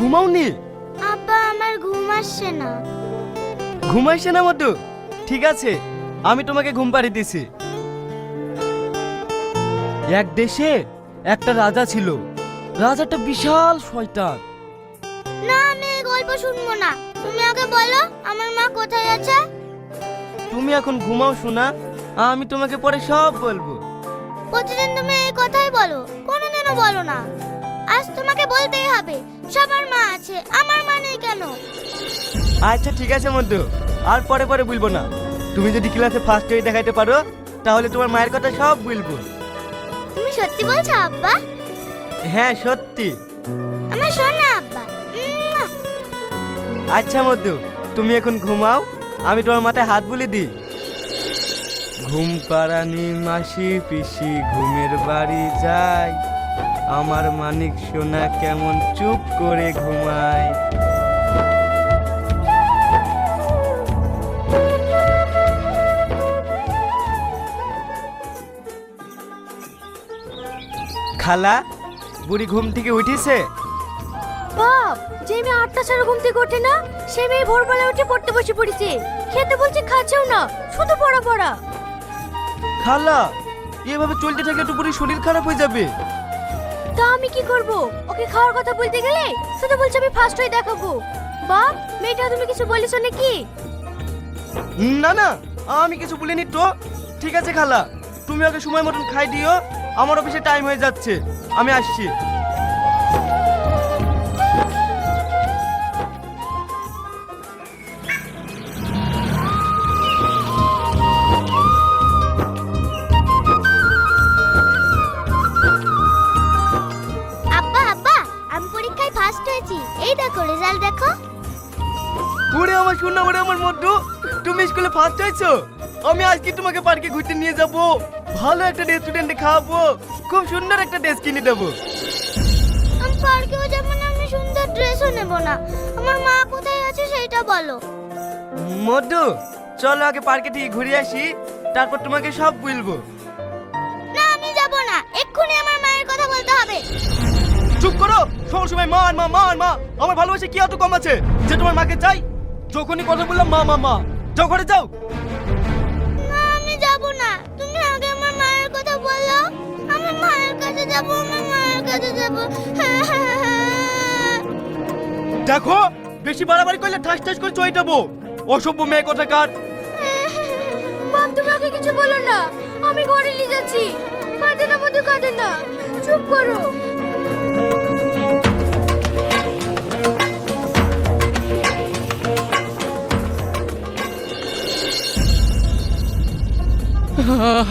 ঘুমাওনি? আব্বা আমার ঘুম আসছে না। ঘুমাইছে না মধু? ঠিক আছে আমি তোমাকে ঘুম পাড়িয়ে দিছি। এক দেশে একটা রাজা ছিল। রাজাটা বিশাল শয়তান। না আমি এই গল্প শুনব না। তুমি আগে বলো আমার মা কোথায় আছে? তুমি এখন ঘুমাও শোনা আমি তোমাকে পরে সব বলব। প্রতিদিন তুমি এই কথাই বলো কোনোদিনও বলো না। আজ তোমাকে বলতেই হবে সবার মা আছে আমার মা নেই কেন? আচ্ছা ঠিক আছে মধ্যু আর পরে পরে বলব না। তুমি যদি ক্লাসে ফার্স্ট হয়ে দেখাইতে পারো তাহলে তোমার মায়ের কথা সব বলব। তুমি সত্যি বলছো আব্বা? হ্যাঁ সত্যি। আমার শোনা আব্বা। আচ্ছা মধ্যু তুমি এখন ঘুমাও আমি তোমার মাথায় হাত বুলি দিই। ঘুম পাড়ানি মাসি পিসি ঘুমের বাড়ি যায় আমার মানিক সোনা কেমন চুপ করে ঘুমায়? খালা বুড়ি ঘুম থেকে উঠেছে? বাপ যে মেয়ে আটটা সাড়ে ঘুম থেকে ওঠে না সে মেয়ে ভোরবেলা উঠে পড়তে বসে পড়েছে। খেতে বলছে খাচ্ছেও না শুধু পড়া পড়া। খালা এভাবে চলতে থাকলে তো পুরো শরীর খারাপ হয়ে যাবে। তা আমি কি করব? ওকে খাওয়ার কথা বলতে গেলে শুধু বলছে আমি ফার্স্ট হয়ে দেখাবো। বাপ, মেয়েটা তুমি কিছু বলিস নাকি? না না, আমি কিছু বলিনি তো। ঠিক আছে খালা, তুমি ওকে সময় মতন খাই দিও, আমার অফিসে টাইম হয়ে যাচ্ছে। আমি আসছি। ফার্স্ট হয়েছি এই দেখো রেজাল্ট দেখো। ওরে আমার শোনা ওরে আমার মধ্যু তুমি স্কুলে ফার্স্ট হয়েছো? আমি আজকে তোমাকে পার্কে ঘুরতে নিয়ে যাব। ভালো একটা রেস্টুরেন্টে খাওয়াবো খুব। সুন্দর একটা ড্রেস কিনে দেবো। আমি পার্কেও যাব না আমি সুন্দর ড্রেসও নেব না। আমার মা কোথায় আছে সেইটা বলো। মধ্যু চলো আগে পার্কে থেকে ঘুরে আসি তারপর তোমাকে সব বলব। চুপ করো। সব সময় মা আর মা মা আর মা। আমার ভালোবাসা কি এত কম আছে? যে তোমার মাকে চাই? যখনই কথা বললাম মা মা মা। যাও ঘরে যাও। না আমি যাব না। তুমি আগে আমার মায়ের কথা বলো। আমার মায়ের কাছে যাব আমার মায়ের কাছে যাব। দেখো বেশি বাড়াবাড়ি করলে ঠাস ঠাস করে চয়ে যাব অসভ্য মেয়ে কোথাকার। বাপ তুমি ওকে কিছু বলো না। আমি ঘরে নিয়ে যাচ্ছি। কাঁদে না মধু কাঁদে না। চুপ করো।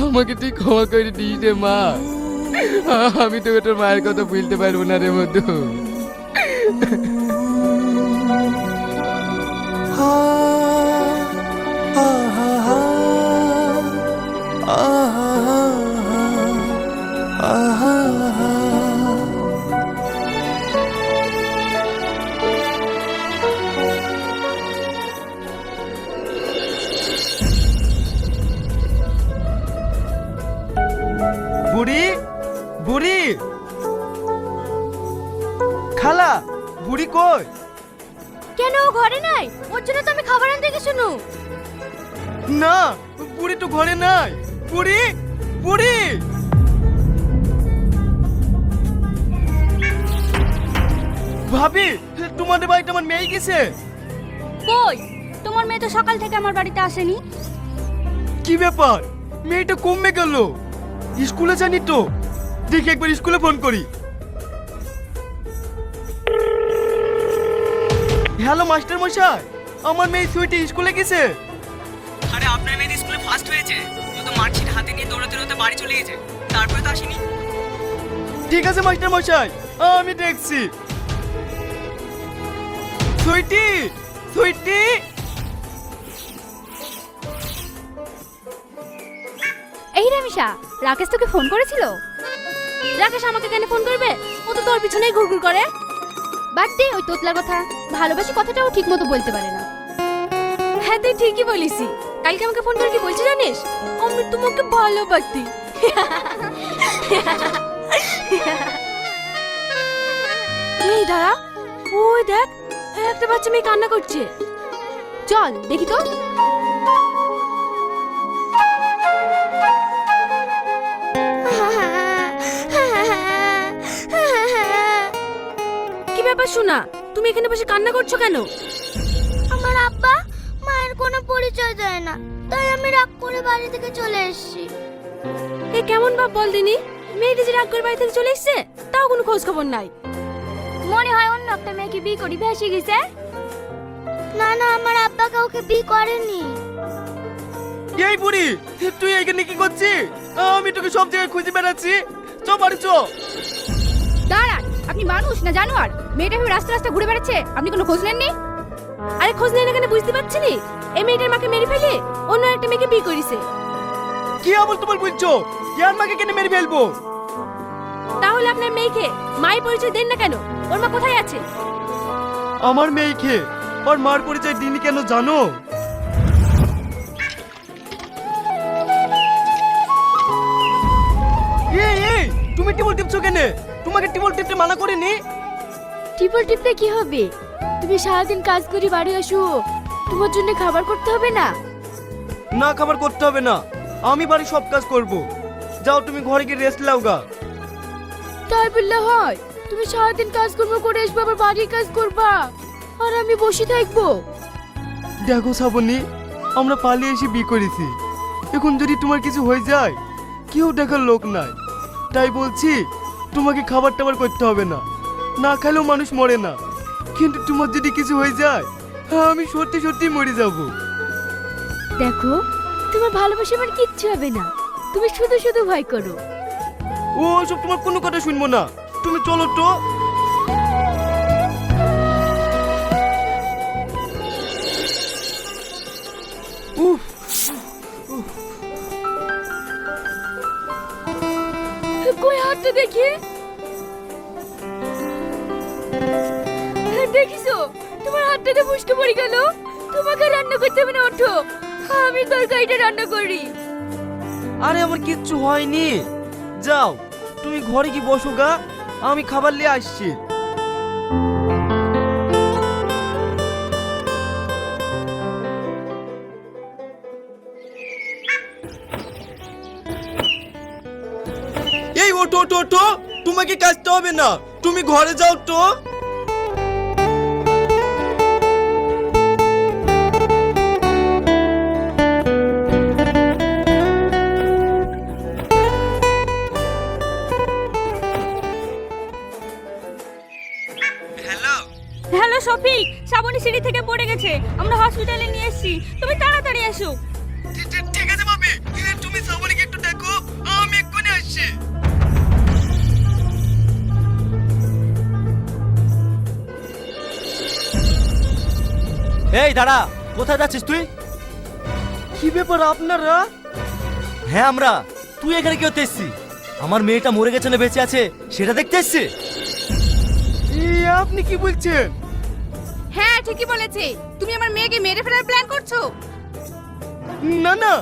আমাকে তুই ক্ষমা করে দিস রে মা। আমি তোকে তোর মায়ের কথা বলতে পারব না রে মধু। বুড়ি বুড়ি। খালা বুড়ি কই? কেন ও ঘরে নাই? ওর জন্য তো আমি খাবার আনতে গেছি নু। না বুড়ি তো ঘরে নাই। বুড়ি বুড়ি। ভাবি তোমাদের বাড়িতে আমার মেয়ে গেছে? কই? তোমার মেয়ে তো সকাল থেকে আমার বাড়িতে আসেনি। কি ব্যাপার? মেয়েটা কমবে গেল। স্কুলে জানি তো? দেখি একবার স্কুলে ফোন করি। হ্যালো মাস্টার মশাই আমার মেয়ে সুইটি স্কুলে গেছে। আরে আপনার মেয়ে স্কুলে ফার্স্ট হয়েছে। ও তো মার্কশিট হাতে নিয়ে দৌড়াতে দৌড়াতে বাড়ি চলে গেছে। তারপরে তো আসেনি। ঠিক আছে মাস্টার মশাই আমি দেখছি। সুইটি সুইটি এই রামিসা রাকেশ তোকে ফোন করেছিল? রাকেশ আমাকে কেন ফোন করবে? ও তো তোর পিছনেই ঘুরঘুর করে। বাদ দে ওই তোতলার কথা ভালোবাসি কথাটাও ঠিক মতো বলতে পারে না। হ্যাঁ তুই ঠিকই বলিসি। কালকে আমাকে ফোন করে কি বলছি জানিস? আমি তোমাকে ভালোবাসি এই দাঁড়া। ওই দেখ একটা বাচ্চা মেয়ে কান্না করছে। চল দেখি তো। ব্যাপার শোনা তুমি এখানে বসে কান্না করছ কেন? আমার আব্বা মায়ের কোনো পরিচয় দেয় না তাই আমি রাগ করে বাড়ি থেকে চলে এসেছি। এ কেমন বাপ বল দিনি? মেয়েটি যে রাগ করে বাড়ি থেকে চলে এসেছে? তাও কোনো খোঁজ খবর নাই। মনে হয় অন্য একটা মেয়েকে বিয়ে করি ভেসে গেছে। না না আমার আব্বা কাউকে বিয়ে করেনি। এই বুড়ি তুই এখানে কি করছিস? আমি তোকে সব জায়গায় খুঁজে বেড়াচ্ছি। চ বাড়ি চ। দাঁড়ান আপনি মানুষ না জানোয়ার? মেয়েটা ভেবে রাস্তা রাস্তা ঘুরে বেড়াচ্ছে আপনি কোনো খোঁজ নেননি? আরে খোঁজ নেন এখানে বুঝতে পারছি নি? এই মেয়েটার মাকে মেরে ফেলে অন্য একটা মেয়েকে বিয়ে করেছে। কি আবল তোমার বলছো? ইয়ার মাকে কেন মেরে ফেলব? তাহলে আপনার মেয়েকে মায়ের পরিচয় দেন না কেন? ওর মা কোথায় আছে? আমার মেয়েকে? ওর মার পরিচয় দিনই কেন জানো? তুমি টিবল টিপছো কেন? তোমাকে টিবল টিপতে মানা করিনি? টিপল টিপলে কি হবে? তুমি সারাদিন কাজ করে বাড়ি আসো। তোমার জন্য খাবার করতে হবে না? না খাবার করতে হবে না। আমি বাড়ি সব কাজ করব। যাও তুমি ঘরে গিয়ে রেস্ট লাও গা। তাই বললে হয় তুমি সারাদিন কাজ কর্ম করে আসবে আবার বাড়ির কাজ করবা। আর আমি বসে থাকব। দেখো শ্রাবণী আমরা পালিয়ে এসে বিয়ে করেছি। এখন যদি তোমার কিছু হয়ে যায় কেউ দেখার লোক নাই। তাই বলছি তোমাকে খাবার টাবার করতে হবে না। না খেলেও মানুষ মরে না। কিন্তু তোমার যদি কিছু হয়ে যায় হ্যাঁ আমি সত্যি সত্যি মরে যাব। দেখো তোমার ভালোবাসা আমার কিচ্ছু হবে না। তুমি শুধু শুধু ভয় করো। ও সব তোমার কোনো কথা শুনব না। তুমি চলো তো। আমি তরকারিটা রান্না করি। আরে আমার কিচ্ছু হয়নি। যাও, তুমি ঘরে কি বসো গা? আমি খাবার নিয়ে আসছি। এই ওটো ওটো ওটো তোমাকে কাজতে হবে না। তুমি ঘরে যাও তো। হ্যালো শ্রাবণী সিঁড়ি থেকে পড়ে গেছে। আমরা হসপিটালে নিয়ে এসেছি। তুমি তাড়াতাড়ি এসো। ঠিক আছে ভাবি তুমি সাবরিকে একটু দেখো। আমি এক্ষুনি আসছি। এই দাঁড়া। কোথায় যাচ্ছিস তুই? কি ব্যাপার আপনারা হ্যাঁ? আমরা। তুই এখানে কি হতে এসছিস? আমার মেয়েটা মরে গেছে না বেঁচে আছে সেটা দেখতে এসছি? আপনি কি বলছেন? হ্যাঁ ঠিকই বলেছে। তুমি আমার মেয়েকে মেরে ফেলার প্ল্যান করছ? না না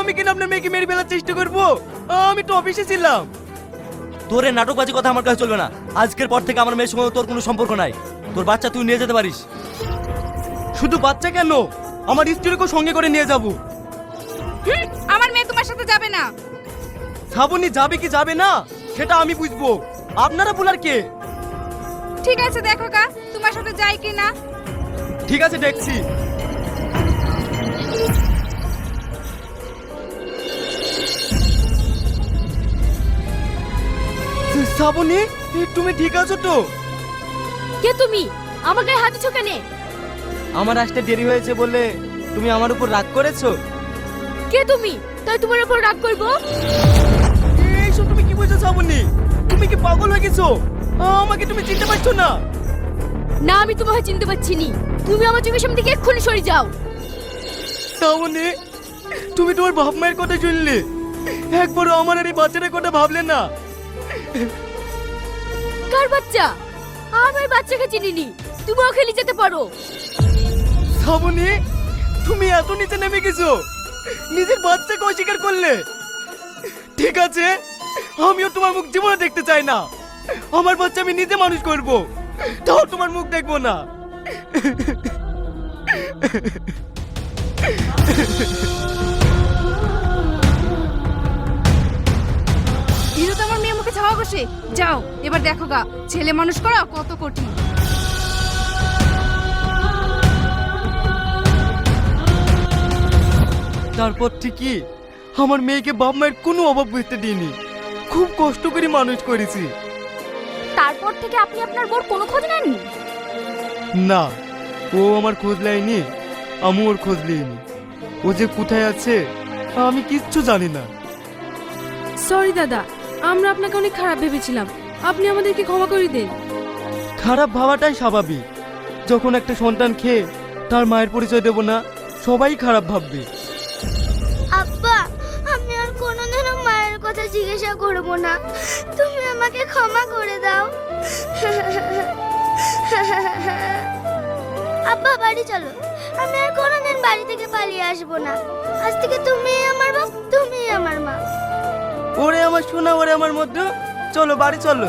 আমি কেন আপনার মেয়েকে মেরে ফেলার চেষ্টা করব? আমি তো অফিসে ছিলাম। তোর এই নাটকবাজি কথা আমার কাছে চলবে না। আজকের পর থেকে আমার মেয়ের সঙ্গে তোর কোনো সম্পর্ক নাই। তোর বাচ্চা তুই নিয়ে যেতে পারিস। শুধু বাচ্চা কেন? আমার স্ত্রীকেও সঙ্গে করে নিয়ে যাব। আমার মেয়ে তোমার সাথে যাবে না। শ্রাবণী যাবে কি যাবে না সেটা আমি বুঝব। আপনারা বলার কে? ঠিক আছে দেখো কা তোমার সাথে যাই কি না। ঠিক আছে দেখছি। শ্রাবণী তুমি ঠিক আছো তো? কে তুমি? আমার গায়ে হাত দিছো কেন? আমার আসতে দেরি হয়েছে বলে তুমি আমার উপর রাগ করেছ? কে তুমি? তাই তোমার উপর রাগ করব? এইসব তুমি কি বলছো শ্রাবণী? তুমি কি পাগল হয়ে গেছো? আমাকে তুমি চিনতে পারছ না। না আমি তোমাকে চিনতে পারছি নি। তুমি আমার চোখের সামনে থেকে এক্ষুনি সরে যাও। শ্রাবণী তুমি তোমার বাপ মায়ের কথা শুনলে। একবারও আমার আর এই বাচ্চাটার কথা ভাবলে না। কার বাচ্চা? আমি ওই বাচ্চাকে চিনিনি। তুমিও খেলে যেতে পারো। শ্রাবণী তুমি এত নিচে নেমে গেছো। নিজের বাচ্চাকে অস্বীকার করলে। ঠিক আছে আমিও তোমার মুখ জীবনে দেখতে চাই না। আমার বাচ্চা আমি নিজে মানুষ করব। তাও তোমার মুখ দেখব না। হিরো তো আমার মেয়ে মুখে ছাওয়া বসে যাও এবার দেখো গা ছেলে মানুষ করা কত কঠিন। তারপর ঠিকই আমার মেয়েকে বাপ মায়ের কোনো অভাব বুঝতে দিইনি। খুব কষ্ট করে মানুষ করেছি। তারপর থেকে আপনি আপনার বোর কোনো খোঁজ নেননি? না ও আমার খোঁজ নেয়নি আমি ওর খোঁজ নিইনি। ও যে কোথায় আছে আমি কিচ্ছু জানি না। সরি দাদা আমরা আপনাকে অনেক খারাপ ভেবেছিলাম। আপনি আমাদেরকে ক্ষমা করে দিন। খারাপ ভাবাটাই স্বাভাবিক। যখন একটা সন্তান খেয়ে তার মায়ের পরিচয় দেব না সবাই খারাপ ভাববে। জিজ্ঞাসা করব না। তুমি আমাকে ক্ষমা করে দাও। আব্বা, বাড়ি চলো। আমি আর কোনোদিন বাড়ি থেকে পালিয়ে আসব না। আজ থেকে তুমি আমার বাপ, তুমি আমার মা। ওরে আমার সোনা, ওরে আমার মধ্যে চলো, বাড়ি চলো।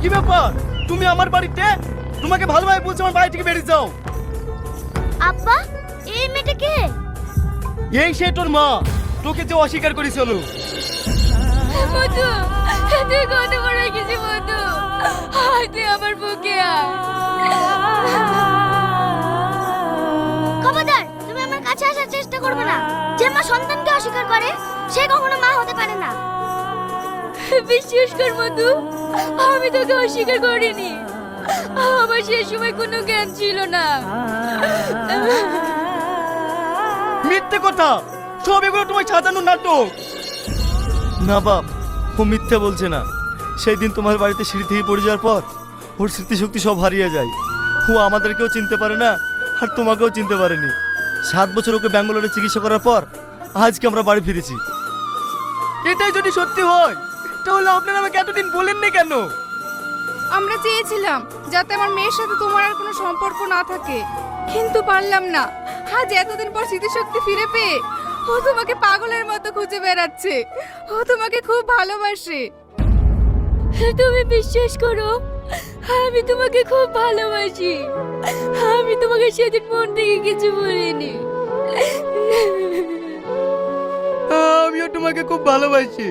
কি ব্যাপার? তুমি আমার বাড়িতে? তোমাকে ভালোভাবে বলছো আমার বাড়ি থেকে বেরিয়ে যাও। আব্বা এই মেয়েটা কে? এই সে তোর মা। তোকে যে অস্বীকার করেছিল মধু তুই কত বড় মধু। আয় তুই আমার বুকে খবরদার তুমি আমার কাছে আসার চেষ্টা করবে না। যে মা সন্তানকে অস্বীকার করে সে কখনো মা হতে পারে না। বিশ্বাস কর মধু আমি তোকে অস্বীকার করিনি। আমার সে সময় কোনো জ্ঞান ছিল না। মিথ্যে কথা। সব এগুলো তোমার সাজানো নাটক। না বাপ, ও মিথ্যে বলছে না। সেই দিন তোমার বাড়িতে সিঁড়ি থেকে পড়ে যাওয়ার পর ওর স্মৃতিশক্তি সব হারিয়ে যায়। ও আমাদেরকেও চিনতে পারে না, আর তোমাকেও চিনতে পারেনি। সাত বছর ওকে ব্যাঙ্গালোরে চিকিৎসা করার পর আজকে আমরা বাড়ি ফিরেছি। এটাই যদি সত্যি হয় তাহলে আপনারা আমাকে এতদিন বলেননি কেন? আমরা চেয়েছিলাম যাতে আমার মেয়ের সাথে তোমার আর কোনো সম্পর্ক না থাকে। কিন্তু পারলাম না। আজ এতদিন পর স্মৃতিশক্তি ফিরে পেয়ে ও তোমাকে পাগলের মতো খুঁজে বেড়াচ্ছে। ও তোমাকে খুব ভালোবাসে। তুমি বিশ্বাস করো আমি তোমাকে খুব ভালোবাসি। আমি তোমাকে সেদিন মন থেকে কিছু বলিনি। আমিও তোমাকে খুব ভালোবাসি।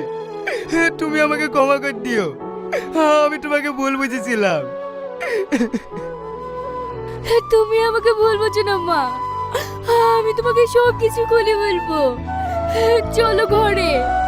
তুমি আমাকে ক্ষমা করে দিও। আমি তোমাকে ভুল বুঝেছিলাম। তুমি আমাকে ভুল বুঝো না, মা। আমি তোমাকে সব কিছু খুলে বলব। চলো ঘরে।